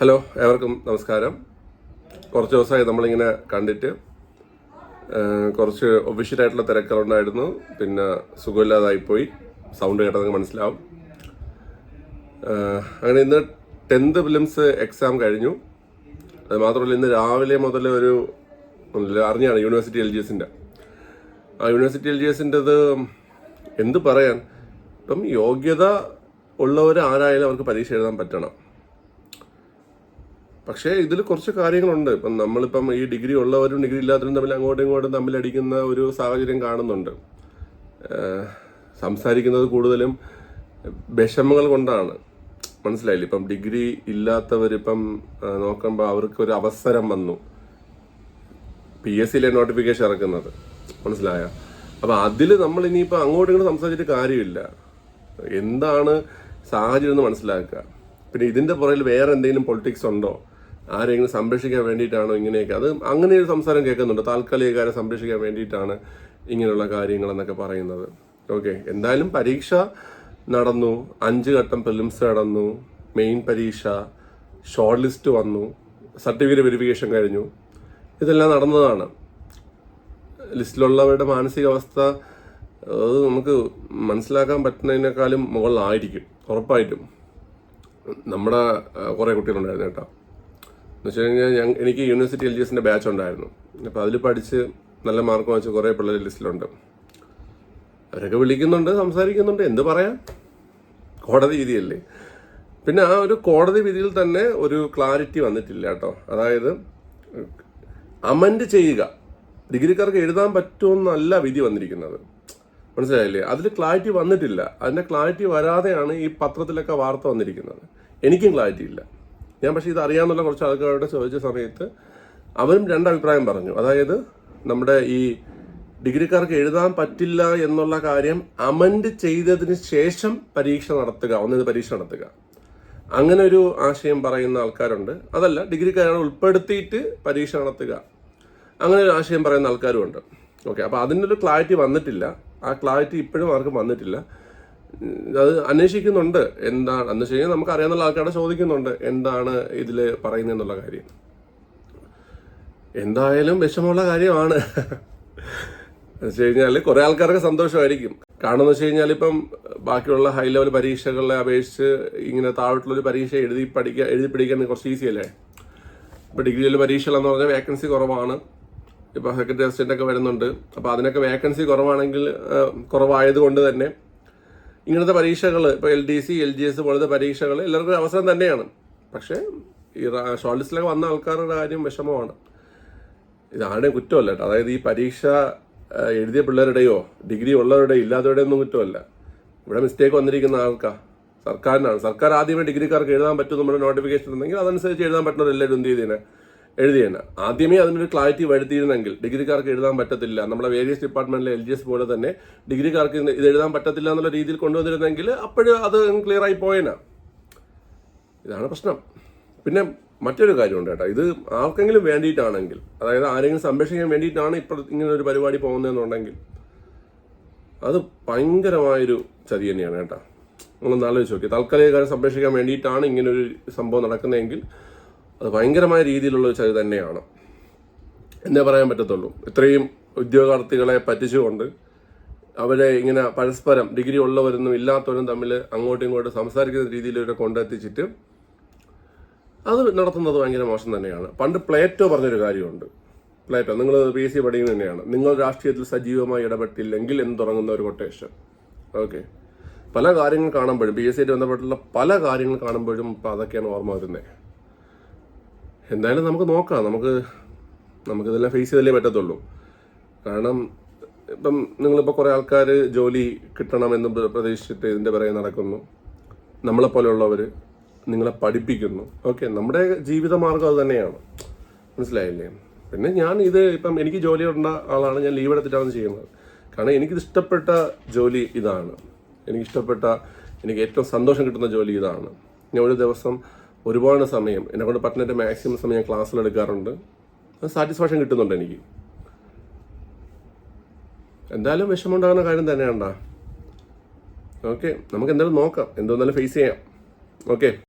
Hello ഏവർക്കും നമസ്കാരം. കുറച്ച് ദിവസമായി നമ്മളിങ്ങനെ കണ്ടിട്ട് കുറച്ച് ഒഫീഷ്യലായിട്ടുള്ള തിരക്കുകളുണ്ടായിരുന്നു. പിന്നെ സുഖമില്ലാതായിപ്പോയി. സൗണ്ട് കേട്ടാൽ നിങ്ങൾക്ക് മനസ്സിലാവും അങ്ങനെ ഇന്ന് ടെൻത്ത് ഫിലിംസ് എക്സാം കഴിഞ്ഞു. അത് മാത്രമല്ല ഇന്ന് രാവിലെ മുതൽ ഒരു അറിഞ്ഞാണ് യൂണിവേഴ്സിറ്റി എൽ ജി എസിന്റെ ആ യൂണിവേഴ്സിറ്റി എൽ ജി എസിന്റെത് എന്ത് പറയാൻ? ഇപ്പം യോഗ്യത ഉള്ളവർ ആരായാലും അവർക്ക് പരീക്ഷ എഴുതാൻ പറ്റണം. പക്ഷേ ഇതിൽ കുറച്ച് കാര്യങ്ങളുണ്ട്. ഇപ്പം നമ്മളിപ്പം ഈ ഡിഗ്രി ഉള്ളവരും ഡിഗ്രി ഇല്ലാത്തവരും തമ്മിൽ അങ്ങോട്ടും ഇങ്ങോട്ടും തമ്മിൽ അടിക്കുന്ന ഒരു സാഹചര്യം കാണുന്നുണ്ട്. സംസാരിക്കുന്നത് കൂടുതലും വിഷമങ്ങൾ കൊണ്ടാണ്. മനസ്സിലായില്ലേ? ഇപ്പം ഡിഗ്രി ഇല്ലാത്തവരിപ്പം നോക്കുമ്പോൾ അവർക്ക് ഒരു അവസരം വന്നു. പി എസ് സിയിലെ നോട്ടിഫിക്കേഷൻ ഇറക്കുന്നത്. മനസ്സിലായ? അപ്പം അതിൽ നമ്മൾ ഇനിയിപ്പോൾ അങ്ങോട്ടും ഇങ്ങോട്ടും സംസാരിച്ചിട്ട് കാര്യമില്ല. എന്താണ് സാഹചര്യം എന്ന് മനസ്സിലാക്കുക. പിന്നെ ഇതിന്റെ പുറകിൽ വേറെ എന്തെങ്കിലും പൊളിറ്റിക്സ് ഉണ്ടോ? ആരെങ്കിലും സംരക്ഷിക്കാൻ വേണ്ടിയിട്ടാണോ ഇങ്ങനെയൊക്കെ? അത് അങ്ങനെ ഒരു സംസാരം കേൾക്കുന്നുണ്ട്. താൽക്കാലികക്കാരെ സംരക്ഷിക്കാൻ വേണ്ടിയിട്ടാണ് ഇങ്ങനെയുള്ള കാര്യങ്ങൾ എന്നൊക്കെ പറയുന്നത്. ഓക്കെ എന്തായാലും പരീക്ഷ നടന്നു. അഞ്ച് ഘട്ടം പ്രിലിംസ് നടന്നു. മെയിൻ പരീക്ഷ ഷോർട്ട് ലിസ്റ്റ് വന്നു. സർട്ടിഫിക്കറ്റ് വെരിഫിക്കേഷൻ കഴിഞ്ഞു. ഇതെല്ലാം നടന്നതാണ്. ലിസ്റ്റിലുള്ളവരുടെ മാനസികാവസ്ഥ അത് നമുക്ക് മനസ്സിലാക്കാൻ പറ്റുന്നതിനേക്കാളും മുകളിലായിരിക്കും. ഉറപ്പായിട്ടും. നമ്മുടെ കുറേ കുട്ടികളുണ്ടായിരുന്നു കേട്ടോ. എന്ന് വെച്ച് കഴിഞ്ഞാൽ എനിക്ക് യൂണിവേഴ്സിറ്റി എൽ ജി എസിന്റെ ബാച്ച് ഉണ്ടായിരുന്നു. അപ്പോൾ അതിൽ പഠിച്ച് നല്ല മാർക്ക് വാങ്ങിച്ച കുറേ പിള്ളേർ ലിസ്റ്റിലുണ്ട് അവരൊക്കെ വിളിക്കുന്നുണ്ട് സംസാരിക്കുന്നുണ്ട് എന്ത് പറയാം? കോടതി വിധിയല്ലേ. പിന്നെ ആ ഒരു കോടതി വിധിയിൽ തന്നെ ഒരു ക്ലാരിറ്റി വന്നിട്ടില്ല കേട്ടോ. അതായത് അമൻഡ് ചെയ്യുക. ഡിഗ്രിക്കാർക്ക് എഴുതാൻ പറ്റുമെന്നല്ല വിധി വന്നിരിക്കുന്നത്. മനസ്സിലായില്ലേ? അതിൽ ക്ലാരിറ്റി വന്നിട്ടില്ല. അതിന്റെ ക്ലാരിറ്റി വരാതെയാണ് ഈ പത്രത്തിലൊക്കെ വാർത്ത വന്നിരിക്കുന്നത്. എനിക്കും ക്ലാരിറ്റി ഇല്ല. ഞാൻ പക്ഷേ ഇത് അറിയാമെന്നുള്ള കുറച്ച് ആൾക്കാരോട് ചോദിച്ച സമയത്ത് അവരും രണ്ടഭിപ്രായം പറഞ്ഞു. അതായത് നമ്മുടെ ഈ ഡിഗ്രിക്കാർക്ക് എഴുതാൻ പറ്റില്ല എന്നുള്ള കാര്യം അമൻഡ് ചെയ്തതിന് ശേഷം പരീക്ഷ നടത്തുക ഒന്നിത് പരീക്ഷ നടത്തുക. അങ്ങനെ ഒരു ആശയം പറയുന്ന ആൾക്കാരുണ്ട്. അതല്ല ഡിഗ്രിക്കാരെ ഉൾപ്പെടുത്തിയിട്ട് പരീക്ഷ നടത്തുക. അങ്ങനെ ഒരു ആശയം പറയുന്ന ആൾക്കാരും ഉണ്ട് ഓക്കെ അപ്പോൾ അതിനൊരു ക്ലാരിറ്റി വന്നിട്ടില്ല. ആ ക്ലാരിറ്റി ഇപ്പോഴും ആർക്കും വന്നിട്ടില്ല. അത് അന്വേഷിക്കുന്നുണ്ട്. എന്താണ് എന്ന് വെച്ച് കഴിഞ്ഞാൽ നമുക്ക് അറിയാവുന്ന ആൾക്കാരെ ചോദിക്കുന്നുണ്ട്. എന്താണ് ഇതിൽ പറയുന്നതെന്നുള്ള കാര്യം. എന്തായാലും വിഷമമുള്ള കാര്യമാണ്. വെച്ച് കഴിഞ്ഞാൽ കുറെ ആൾക്കാർക്ക് സന്തോഷമായിരിക്കും. കാരണം എന്ന് വെച്ച് കഴിഞ്ഞാൽ ഇപ്പം ബാക്കിയുള്ള ഹൈ ലെവൽ പരീക്ഷകളെ അപേക്ഷിച്ച് ഇങ്ങനെ താഴോട്ടുള്ളൊരു പരീക്ഷ എഴുതി പഠിക്കുക എഴുതി പഠിക്കാൻ കുറച്ച് ഈസി അല്ലേ? ഇപ്പൊ ലെവൽ പരീക്ഷകളെന്ന് പറഞ്ഞാൽ വേക്കൻസി കുറവാണ്. ഇപ്പൊ സെക്രട്ടറി അസിസ്റ്റന്റ് ഒക്കെ വരുന്നുണ്ട്. അപ്പോൾ അതിനൊക്കെ വേക്കൻസി കുറവാണെങ്കിൽ കുറവായതുകൊണ്ട് കുറവായത് കൊണ്ട് തന്നെ ഇങ്ങനത്തെ പരീക്ഷകൾ ഇപ്പോൾ L D C L G S പോലത്തെ പരീക്ഷകൾ എല്ലാവർക്കും അവസരം തന്നെയാണ്. പക്ഷേ ഈ ഷോർട്ട് ലിസ്റ്റിലൊക്കെ വന്ന ആൾക്കാരുടെ കാര്യം വിഷമമാണ്. ഇതാരുടെയും കുറ്റമല്ല കേട്ടോ. അതായത് ഈ പരീക്ഷ എഴുതിയ പിള്ളേരുടെയോ ഡിഗ്രി ഉള്ളവരുടെയോ ഇല്ലാത്തവരുടെയോ ഒന്നും കുറ്റമല്ല. ഇവിടെ മിസ്റ്റേക്ക് വന്നിരിക്കുന്ന ആൾക്കാ. സർക്കാരിനാണ്. സർക്കാർ ആദ്യമേ ഡിഗ്രിക്കാർക്ക് എഴുതാൻ പറ്റും നമ്മുടെ നോട്ടിഫിക്കേഷൻ ഉണ്ടെങ്കിൽ അതനുസരിച്ച് എഴുതാൻ പറ്റുന്നവരെല്ലാവരും എന്ത് ചെയ്തേനെ? എഴുതിയേനെ. ആദ്യമേ അതിനൊരു ക്ലാരിറ്റി വരുത്തിയിരുന്നെങ്കിൽ ഡിഗ്രിക്കാർക്ക് എഴുതാൻ പറ്റത്തില്ല. നമ്മുടെ വേരിയസ് ഡിപ്പാർട്ട്മെന്റിലെ എൽ ജി എസ് പോലെ തന്നെ ഡിഗ്രിക്കാർക്ക് ഇത് എഴുതാൻ പറ്റത്തില്ല എന്നുള്ള രീതിയിൽ കൊണ്ടുവന്നിരുന്നെങ്കിൽ അപ്പോഴും അത് ക്ലിയർ ആയി പോയേനാ. ഇതാണ് പ്രശ്നം. പിന്നെ മറ്റൊരു കാര്യമുണ്ട് കേട്ടോ. ഇത് ആർക്കെങ്കിലും വേണ്ടിയിട്ടാണെങ്കിൽ അതായത് ആരെങ്കിലും സംരക്ഷിക്കാൻ വേണ്ടിയിട്ടാണ് ഇപ്പോൾ ഇങ്ങനെ ഒരു പരിപാടി പോകുന്നതെന്നുണ്ടെങ്കിൽ അത് ഭയങ്കരമായൊരു ചതി തന്നെയാണ് കേട്ടോ. നമ്മളൊന്ന് ആലോചിച്ച് നോക്കി. കാര്യം സംരക്ഷിക്കാൻ വേണ്ടിയിട്ടാണ് ഇങ്ങനൊരു സംഭവം നടക്കുന്നതെങ്കിൽ അത് ഭയങ്കരമായ രീതിയിലുള്ള ഒരു ചതി തന്നെയാണ്. എന്നേ പറയാൻ പറ്റത്തുള്ളൂ. ഇത്രയും ഉദ്യോഗാർത്ഥികളെ പറ്റിച്ചുകൊണ്ട് അവരെ ഇങ്ങനെ പരസ്പരം ഡിഗ്രി ഉള്ളവരൊന്നും ഇല്ലാത്തവരും തമ്മിൽ അങ്ങോട്ടും ഇങ്ങോട്ടും സംസാരിക്കുന്ന ഇവരെ കൊണ്ടെത്തിച്ചിട്ട് അത് നടത്തുന്നത് ഭയങ്കര മോശം തന്നെയാണ്. പണ്ട് പ്ലേറ്റോ പറഞ്ഞൊരു കാര്യമുണ്ട്. പ്ലേറ്റോ നിങ്ങൾ പി എസ് സി പഠിക്കുന്നത് തന്നെയാണ്. നിങ്ങൾ രാഷ്ട്രീയത്തിൽ സജീവമായി ഇടപെട്ടില്ലെങ്കിൽ എന്ന് തുടങ്ങുന്ന ഒരു കൊട്ടേഷൻ ഓക്കെ പല കാര്യങ്ങൾ കാണുമ്പോഴും പി എസ് സി ആയിട്ട് ബന്ധപ്പെട്ടുള്ള പല കാര്യങ്ങൾ കാണുമ്പോഴും ഇപ്പം അതൊക്കെയാണ് ഓർമ്മ വരുന്നത് എന്തായാലും നമുക്ക് നോക്കാം. നമുക്ക് നമുക്കിതെല്ലാം ഫേസ് ചെയ്തല്ലേ പറ്റത്തുള്ളൂ. കാരണം ഇപ്പം നിങ്ങളിപ്പോൾ കുറേ ആൾക്കാർ ജോലി കിട്ടണമെന്ന് പ്ര- പ്രതീക്ഷിച്ചിട്ട് ഇതിന്റെ പിറകെ നടക്കുന്നു. നമ്മളെപ്പോലെയുള്ളവർ നിങ്ങളെ പഠിപ്പിക്കുന്നു. ഓക്കെ നമ്മുടെ ജീവിതമാർഗം അത് തന്നെയാണ്. മനസ്സിലായില്ലേ? പിന്നെ ഞാൻ ഇത് ഇപ്പം എനിക്ക് ജോലി ഉണ്ട ആളാണ് ഞാൻ ലീവ് എടുത്തിട്ടാണ് ചെയ്യുന്നത്. കാരണം എനിക്കിത് ഇഷ്ടപ്പെട്ട ജോലി ഇതാണ്. എനിക്കിഷ്ടപ്പെട്ട എനിക്ക് ഏറ്റവും സന്തോഷം കിട്ടുന്ന ജോലി ഇതാണ്. ഞാൻ ഒരു ദിവസം ഒരുപാട് സമയം എന്നെ കൊണ്ട് പറ്റുന്നതിന്റെ മാക്സിമം സമയം ഞാൻ ക്ലാസ്സിലെടുക്കാറുണ്ട് അത് സാറ്റിസ്ഫാക്ഷൻ കിട്ടുന്നുണ്ട് എനിക്ക്. എന്തായാലും വിഷമമുണ്ടാകുന്ന കാര്യം തന്നെയാണ്ടാ. ഓക്കെ നമുക്ക് എന്തായാലും നോക്കാം എന്തോന്നാലും ഫേസ് ചെയ്യാം. ഓക്കെ